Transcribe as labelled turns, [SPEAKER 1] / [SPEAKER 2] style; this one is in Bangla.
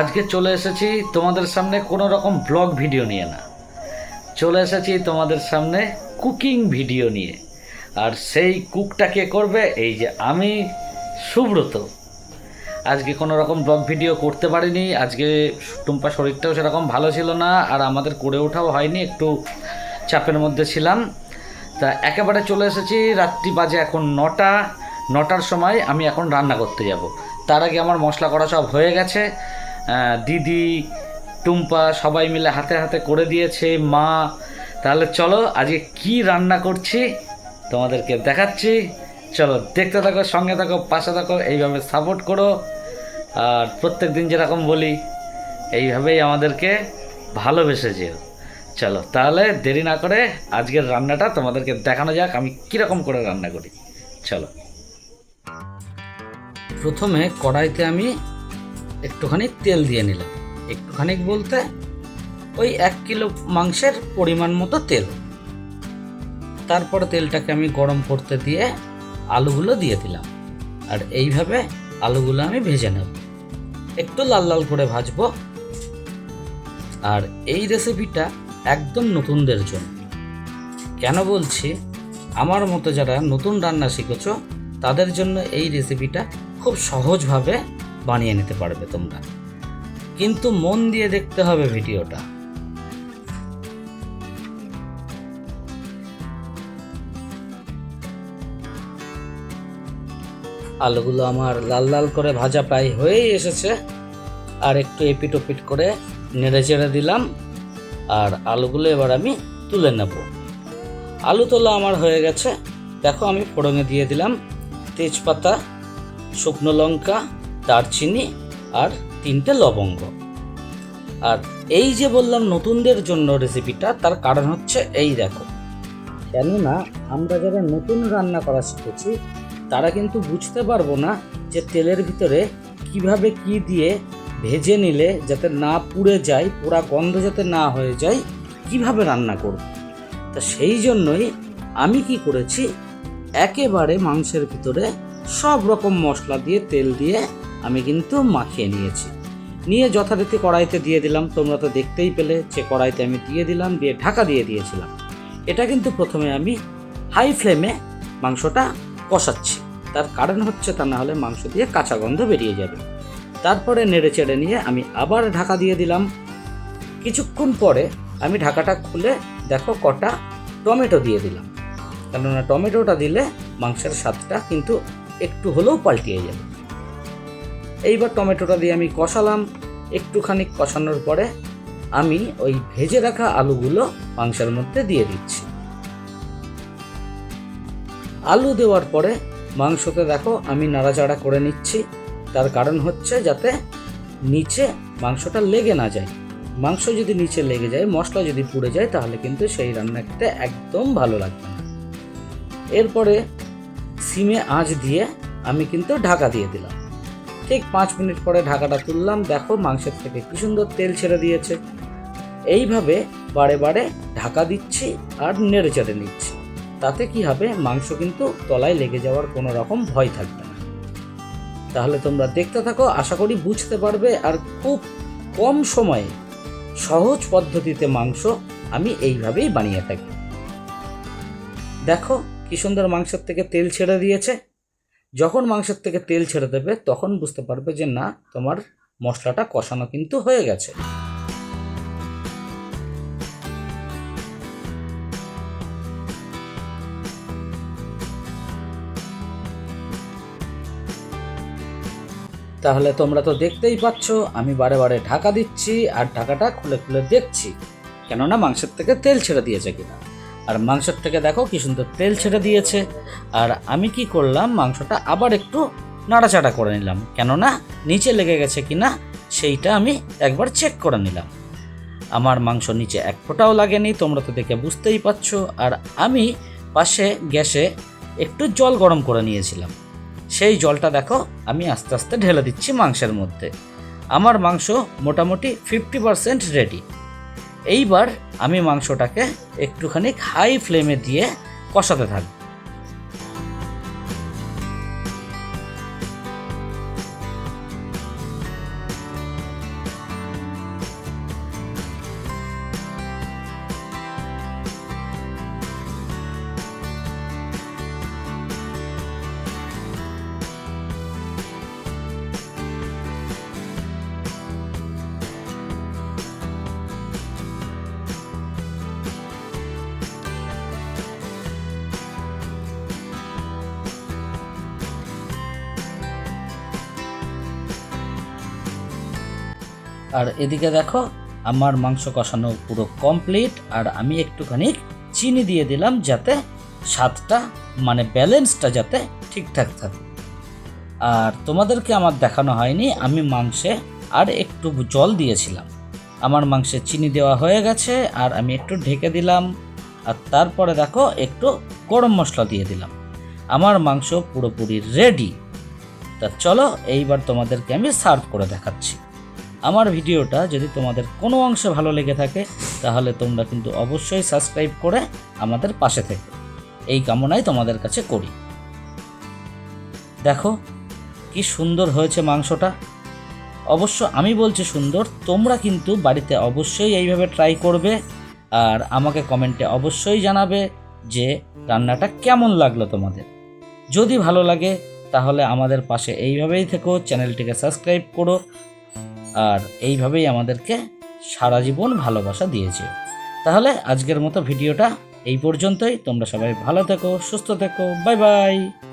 [SPEAKER 1] আজকে চলে এসেছি তোমাদের সামনে কোনো রকম ব্লগ ভিডিও নিয়ে না। চলে এসেছি তোমাদের সামনে কুকিং ভিডিও নিয়ে। আর সেই কুকটা কে করবে? এই যে আমি, সুব্রত। আজকে কোনো রকম ব্লগ ভিডিও করতে পারিনি। আজকে টুম্পা শরীরটাও সেরকম ভালো ছিল না, আর আমাদের করে ওঠাও হয়নি, একটু চাপের মধ্যে ছিলাম। তা একেবারে চলে এসেছি, রাত্রি বাজে এখন নটা। নটার সময় আমি এখন রান্না করতে যাব। তার আগে আমার মশলা করা সব হয়ে গেছে। দিদি, টুম্পা সবাই মিলে হাতে হাতে করে দিয়েছে, মা। তাহলে চলো, আজকে কি রান্না করছি তোমাদেরকে দেখাচ্ছি। চলো, দেখতে থাকো, সঙ্গে থাকো, পাশে থাকো, এইভাবে সাপোর্ট করো। আর প্রত্যেক দিন যেরকম বলি, এইভাবেই আমাদেরকে ভালোবেসে যেও। চলো, তাহলে দেরি না করে আজকের রান্নাটা তোমাদেরকে দেখানো যাক, আমি কীরকম করে রান্না করি। চলো। প্রথমে কড়াইতে আমি একটুখানি তেল দিয়ে নিলাম। একটুখানি বলতে ওই এক কিলো মাংসের পরিমাণ মতো তেল। তারপর তেলটাকে আমি গরম করতে দিয়ে আলুগুলো দিয়ে দিলাম। আর এইভাবে আলুগুলো আমি ভেজে নেব। একটু লাল লাল করে ভাজবো। আর এই রেসিপিটা একদম নতুনদের জন্য। কেন বলছি? আমার মতো যারা নতুন রান্না শিখেছ, তাদের জন্য এই রেসিপিটা খুব সহজভাবে বানিয়ে নিতে পারবে তোমরা। কিন্তু মন দিয়ে দেখতে হবে ভিডিওটা। আলুগুলো আমার লাল লাল করে ভাজা প্রায় হয়েই এসেছে। আর একটু এপিট ওপিট করে নেড়ে চেড়ে দিলাম। আর আলুগুলো এবার আমি তুলে নেব। আলু তোলা আমার হয়ে গেছে। দেখো আমি ফোড়নে দিয়ে দিলাম তেজপাতা, শুকনো লঙ্কা দারচিনি আর তিনটে লবঙ্গ। আর এই যে বললাম নতুনদের জন্য রেসিপিটা তার কারণ হচ্ছে এই দেখো। কেননা আমরা যারা নতুন রান্না করা শিখেছি, তারা কিন্তু বুঝতে পারব না যে তেলের ভিতরে কীভাবে কি দিয়ে ভেজে নিলে যাতে না পুড়ে যায়, পোড়া গন্ধ যাতে না হয়ে যায়, কীভাবে রান্না করব। তা সেই জন্যই আমি কি করেছি, একেবারে মাংসের ভিতরে সব রকম মশলা দিয়ে, তেল দিয়ে আমি কিন্তু মাখিয়ে নিয়েছি। নিয়ে যথারীতি কড়াইতে দিয়ে দিলাম। তোমরা তো দেখতেই পেলে যে কড়াইতে আমি দিয়ে দিলাম, দিয়ে ঢাকা দিয়ে দিয়েছিলাম। এটা কিন্তু প্রথমে আমি হাই ফ্লেমে মাংসটা কষাচ্ছি। তার কারণ হচ্ছে তা না হলে মাংস দিয়ে কাঁচা গন্ধ বেরিয়ে যাবে। তারপরে নেড়ে চেড়ে নিয়ে আমি আবার ঢাকা দিয়ে দিলাম। কিছুক্ষণ পরে আমি ঢাকাটা খুলে দেখো কটা টমেটো দিয়ে দিলাম। কেননা টমেটোটা দিলে মাংসের স্বাদটা কিন্তু একটু হলেও পাল্টিয়ে যাবে। এইবার টমেটোটা দিয়ে আমি কষালাম। একটুখানি কষানোর পরে আমি ওই ভেজে রাখা আলুগুলো মাংসের মধ্যে দিয়ে দিচ্ছি। আলু দেওয়ার পরে মাংসতে দেখো আমি নাড়াচাড়া করে নিচ্ছি। তার কারণ হচ্ছে যাতে নিচে মাংসটা লেগে না যায়। মাংস যদি নিচে লেগে যায়, মশলা যদি পুড়ে যায়, তাহলে কিন্তু সেই রান্না খেতে একদম ভালো লাগবে না। এরপরে সিমে আঁচ দিয়ে আমি কিন্তু ঢাকা দিয়ে দিলাম। ঠিক পাঁচ মিনিট পরে ঢাকাটা তুললাম। দেখো মাংসের থেকে কি সুন্দর তেল ছেড়ে দিয়েছে। এইভাবে বারে বারে ঢাকা দিচ্ছি আর নেড়ে চেড়ে নিচ্ছি। তাতে কি হবে, মাংস কিন্তু তলায় লেগে যাওয়ার কোনো রকম ভয় থাকবে না। তাহলে তোমরা দেখতে থাকো, আশা করি বুঝতে পারবে আর খুব কম সময়ে সহজ পদ্ধতিতে মাংস আমি এইভাবেই বানিয়ে থাকি। দেখো কি সুন্দর মাংসের থেকে তেল ছেড়ে দিয়েছে। যখন মাংসের থেকে তেল ছেড়ে দেবে, তখন বুঝতে পারবে যে না, তোমার মশলাটা কষানো কিন্তু হয়ে গেছে। তাহলে তোমরা তো দেখতেই পাচ্ছ, আমি বারে বারে ঢাকা দিচ্ছি, আর ঢাকাটা খুলে খুলে দেখছি, কেননা মাংসের থেকে তেল ছেড়ে দিয়েছে কিনা। আর মাংসের থেকে দেখো কি সুন্দর তেল ছেড়ে দিয়েছে। আর আমি কি করলাম, মাংসটা আবার একটু নাড়াচাড়া করে নিলাম। কেননা নিচে লেগে গেছে কি না সেইটা আমি একবার চেক করে নিলাম। আমার মাংস নিচে এক ফোঁটাও লাগেনি, তোমরা তো দেখে বুঝতেই পারছ। আর আমি পাশে গ্যাসে একটু জল গরম করে নিয়েছিলাম। সেই জলটা দেখো, আমি আস্তে আস্তে ঢেলে দিচ্ছি মাংসের মধ্যে। আমার মাংস মোটামুটি ফিফটি পারসেন্ট রেডি এইবার আমি মাংসটাকে একটুখানি হাই ফ্লেমে দিয়ে কষাতে থাকব। আর এদিকে দেখো, আমার মাংস কষানো পুরো কমপ্লিট আর আমি একটুখানি চিনি দিয়ে দিলাম যাতে স্বাদটা মানে ব্যালেন্সটা যাতে ঠিকঠাক থাকে। আর তোমাদেরকে আমার দেখানো হয়নি, আমি মাংসে আর একটু জল দিয়েছিলাম। আমার মাংসে চিনি দেওয়া হয়ে গেছে, আর আমি একটু ঢেকে দিলাম। আর তারপরে দেখো, একটু গরম মশলা দিয়ে দিলাম। আমার মাংস পুরোপুরি রেডি তা চলো, এইবার তোমাদেরকে আমি সার্ভ করে দেখাচ্ছি। আমার ভিডিওটা যদি তোমাদের কোনো অংশে ভালো লেগে থাকে, তাহলে তোমরা কিন্তু অবশ্যই সাবস্ক্রাইব করে আমাদের পাশে থেকে। এই কামনাই তোমাদের কাছে করি। দেখো, কি সুন্দর হয়েছে মাংসটা। অবশ্য আমি বলছি সুন্দর, তোমরা কিন্তু বাড়িতে অবশ্যই এইভাবে ট্রাই করবে আর আমাকে কমেন্টে অবশ্যই জানাবে যে রান্নাটা কেমন লাগল তোমাদের। যদি ভালো লাগে, তাহলে আমাদের পাশে এইভাবেই থেকো, চ্যানেলটিকে সাবস্ক্রাইব করো আর এইভাবেই আমাদেরকে সারা জীবন ভালোবাসা দিয়েছে। তাহলে আজকের মতো ভিডিওটা এই পর্যন্তই। তোমরা সবাই ভালো থেকো, সুস্থ থেকো। Bye bye.